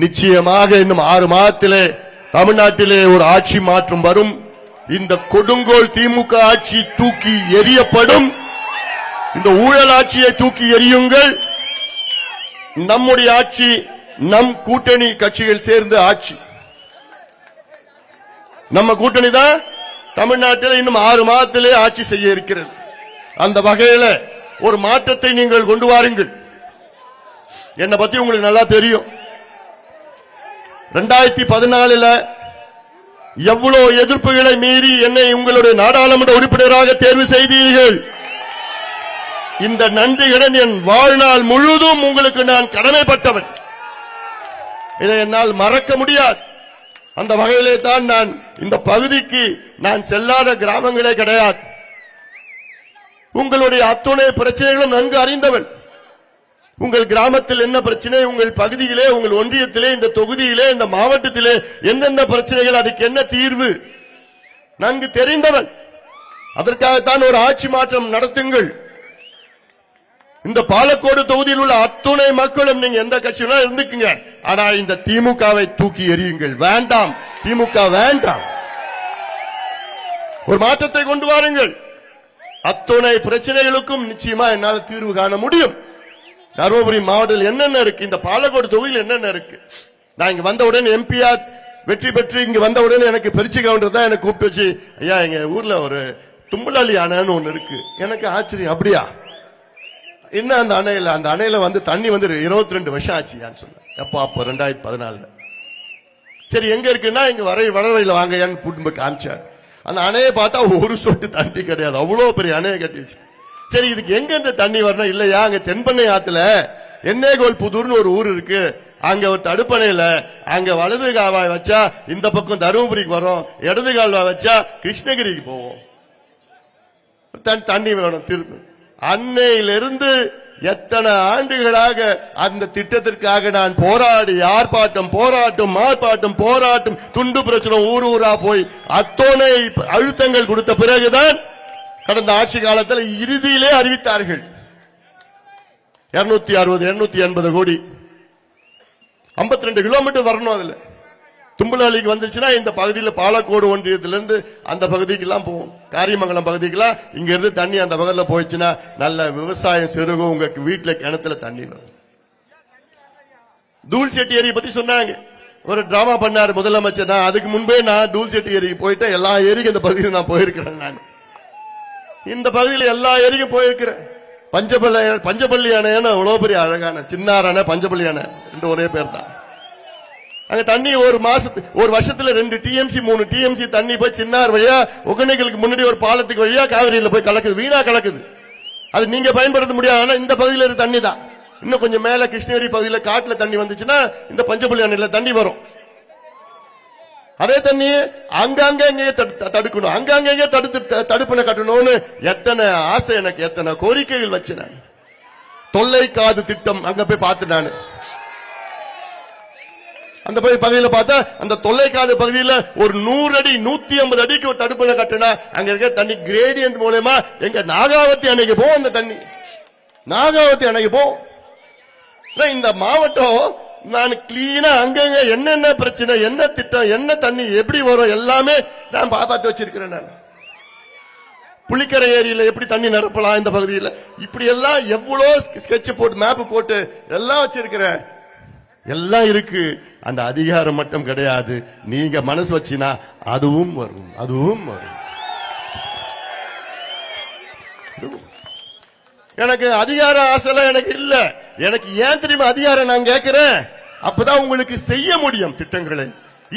நிச்சயமாக இன்னும் ஆறு மாதத்திலே தமிழ்நாட்டிலே ஒரு ஆட்சி மாற்றம் வரும். இந்த கொடுங்கோல் திமுக ஆட்சி தூக்கி எறியப்படும். இந்த ஊழல் ஆட்சியை தூக்கி எரியுங்கள் நம்முடைய ஆட்சி நம் கூட்டணி கட்சிகள் சேர்ந்த ஆட்சி. நம்ம கூட்டணி தான் தமிழ்நாட்டில் இன்னும் ஆறு மாதத்திலே ஆட்சி செய்ய இருக்கிறது. அந்த வகையில ஒரு மாற்றத்தை நீங்கள் கொண்டு வாருங்கள். என்னை பத்தி உங்களுக்கு நல்லா தெரியும். ரெண்டாயிரத்தி பதினாலுல எவ்வளவு எதிர்ப்புகளை மீறி என்னை உங்களுடைய நாடாளுமன்ற உறுப்பினராக தேர்வு செய்தீர்கள்? இந்த நன்றியுடன் என் வாழ்நாள் முழுதும் உங்களுக்கு நான் கடமைப்பட்டவன். இதை என்னால் மறக்க முடியாது. அந்த வகையிலே தான் நான் இந்த பகுதிக்கு நான் செல்லாத கிராமங்களே கிடையாது. உங்களுடைய அத்துணை பிரச்சனைகளும் நன்கு அறிந்தவன். உங்கள் கிராமத்தில் என்ன பிரச்சனை? உங்கள் பகுதியிலே உங்கள் ஒன்றியத்திலே இந்த தொகுதியிலே இந்த மாவட்டத்திலே எந்தெந்த பிரச்சனைகள்? அதுக்கு என்ன தீர்வு? நன்கு தெரிந்தவன். அதற்காகத்தான் ஒரு ஆட்சி மாற்றம் நடத்துங்கள். இந்த பாலக்கோடு தொகுதியில் உள்ள அத்துணை மக்களும் நீங்க எந்த கட்சியில இருந்துக்குங்க. ஆனா இந்த திமுகவை தூக்கி எறியுங்கள். வேண்டாம். திமுக வேண்டாம். ஒரு மாற்றத்தை கொண்டு வாருங்கள். அத்துணை பிரச்சனைகளுக்கும் நிச்சயமா என்னால் தீர்வு காண முடியும். தருமபுரி மாவட்டத்தில் என்னென்ன இருக்கு? இந்த பாலக்கோடு தொகுதியில் என்னென்ன இருக்கு? நான் இங்க வந்த உடனே எம்பியா வெற்றி பெற்று இங்க வந்த உடனே எனக்கு பெருச்சி கவுண்டர் தான் எனக்கு கூப்பிட்டு வச்சு ஐயா எங்க ஊர்ல ஒரு தும்பலாளி அணைன்னு ஒண்ணு இருக்கு. எனக்கு ஆச்சரியம். அப்படியா? என்ன அந்த அணையில? அந்த அணையில வந்து தண்ணி வந்து இருபத்தி ரெண்டு வருஷம் ஆச்சுயான்னு சொன்னேன் எப்போ? அப்போ ரெண்டாயிரத்தி பதினாலுல. சரி எங்க இருக்குன்னா இங்க வரை வடவையில வாங்கயான்னு கூட்டு காமிச்சார். அந்த அணையை பார்த்தா ஒரு சொட்டு தண்ணி கிடையாது. அவ்வளோ பெரிய அணையை கட்டிச்சு சரி இதுக்கு எங்க இந்த தண்ணி வரணும்? இல்லையா? அங்க தென்பண்ணை ஆத்துல எண்ணேகோல் புதூர்னு ஒரு ஊர் இருக்கு. அங்க ஒரு தடுப்பணையில அங்க வலது கால்வாய் வச்சா இந்த பக்கம் தருமபுரிக்கு வரும். இடது கால்வாய் வச்சா கிருஷ்ணகிரிக்கு போவோம். தண்ணி வேணும் திரும்ப. அன்னையிலிருந்து எத்தனை ஆண்டுகளாக அந்த திட்டத்திற்காக நான் போராடி ஆர்ப்பாட்டம் போராட்டம் ஆர்ப்பாட்டம் போராட்டம் துண்டு பிரச்சனை ஊர் ஊரா போய் அத்தோனை அழுத்தங்கள் கொடுத்த பிறகுதான் கடந்த ஆட்சி காலத்தில் இறுதியிலே அறிவித்தார்கள். இருநூத்தி அறுபது இருநூத்தி எண்பது கோடி. 52 ரெண்டு கிலோமீட்டர் வரணும் அதுல. தும்பலாளிக்கு வந்துச்சுன்னா இந்த பகுதியில் பாலக்கோடு ஒன்றியத்திலிருந்து அந்த பகுதிக்கெல்லாம் போவோம். போகும் காரியமங்கலம் பகுதிக்கெல்லாம் இங்கிருந்து தண்ணி அந்த பகுதியில் போயிடுச்சுன்னா நல்ல விவசாயம் செருகும் உங்க வீட்டில் கிணத்துல தண்ணி வரும். தூள் செட்டி ஏரியை பத்தி சொன்னாங்க. ஒரு டிராமா பண்ணாரு முதலமைச்சர். நான் அதுக்கு முன்பே நான் தூள் செட்டி ஏரிக்கு போயிட்டேன். எல்லா ஏரிக்கும் இந்த பகுதியில் நான் போயிருக்கிறேன் நான். இந்த பகுதியில் எல்லா ஏரிக்கும் போயிருக்கிறேன். பஞ்சபள்ளி அணைன்னு அவ்வளவு பெரிய அழகான சின்னார் அணை பஞ்சபள்ளி அணை ரெண்டு ஒரே பேர் தான் அங்க தண்ணி ஒரு மாசத்து ஒரு வருஷத்துல ரெண்டு டிஎம்சி மூணு டிஎம்சி தண்ணி போய் சின்னார் வழியா ஒகனைகளுக்கு முன்னாடி ஒரு பாலத்துக்கு வழியா காவிரியில் போய் கலக்குது வீணா கலக்குது. அது நீங்க பயன்படுத்த முடியாது ஆனா இந்த பகுதியில் இருக்க தண்ணி தான் இன்னும் கொஞ்சம் மேல கிருஷ்ணகிரி பகுதியில் காட்டுல தண்ணி வந்துச்சுன்னா இந்த பஞ்சபள்ளி அணையில தண்ணி வரும். அதே தண்ணி அங்கங்க எங்கேயே தடுக்கணும். அங்கங்க எங்கே தடுத்து த- கட்டணும்னு எத்தனை ஆசை எனக்கு எத்தனை கோரிக்கைகள் வச்சு நான் தொல்லை காது திட்டம் அங்க போய் பார்த்து நான். அந்த போய் பகுதியில பார்த்தா அந்த தொல்லைக்காடு பகுதியில ஒரு நூறு அடி நூத்தி ஐம்பது அடிக்கு ஒரு தடுப்பணை கட்டினா அங்க இருக்க தண்ணி கிரேடியன்ட் மூலயமா எங்க நாகாவத்தி அணைக்கு போவோம் அந்த தண்ணி. நாகாவத்தி அணைக்கு போவோம். இந்த மாவட்டம் நான் கிளீனா அங்கங்க என்னென்ன பிரச்சனை என்ன திட்டம் என்ன தண்ணி எப்படி வரும் எல்லாமே நான் பாப்பாத்து வச்சிருக்கிறேன் நான். புளிக்கரை ஏரியில எப்படி தண்ணி நிரப்பலாம் இந்த பகுதியில்? இப்படி எல்லாம் எவ்வளோ ஸ்கெட்ச் போட்டு மேப் போட்டு எல்லாம் வச்சிருக்கிறேன். எல்லாம் இருக்கு. அந்த அதிகாரம் மட்டும் கிடையாது. நீங்க மனசு வச்சினா அதுவும் வரும் அதுவும் வரும். எனக்கு அதிகார ஆசைலாம் எனக்கு இல்லை. எனக்கு ஏன் தெரியுமா அதிகாரம் நான் கேட்கிறேன்? அப்பதான் உங்களுக்கு செய்ய முடியும் திட்டங்களை.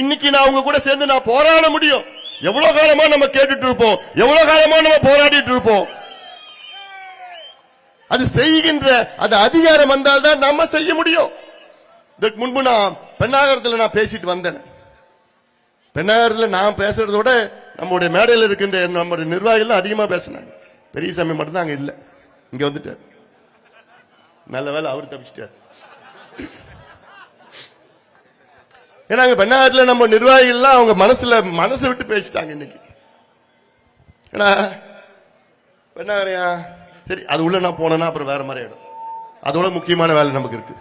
இன்னைக்கு நான் உங்க கூட சேர்ந்து நான் போராட முடியும். எவ்வளவு காலமா நம்ம கேட்டுட்டு இருப்போம்? எவ்வளவு காலமா நம்ம போராடிட்டு இருப்போம்? அது செய்கின்ற அந்த அதிகாரம் வந்தால்தான் நம்ம செய்ய முடியும். இதற்கு முன்பு நான் பெண்ணாகரத்தில் நான் பேசிட்டு வந்தேன். பெண்ணாகரத்தில் நான் பேசுறதோட நம்முடைய மேடையில் இருக்கின்ற நம்முடைய நிர்வாகிகள் அதிகமாக பேசினாங்க. பெரியசாமி மட்டும் தான் இல்லை. இங்கே இங்க வந்துட்டார். நல்ல வேலை அவர் தப்பிச்சிட்டார். ஏன்னா அங்க பெண்ணாகரத்தில் நம்ம நிர்வாகிகள்லாம் அவங்க மனசுல மனசை விட்டு பேசிட்டாங்க இன்னைக்கு. ஏன்னா பெண்ணாகரையா? சரி அது உள்ள நான் போனேன்னா அப்புறம் வேற மாதிரி ஆயிடும். அதோட முக்கியமான வேலை நமக்கு இருக்கு.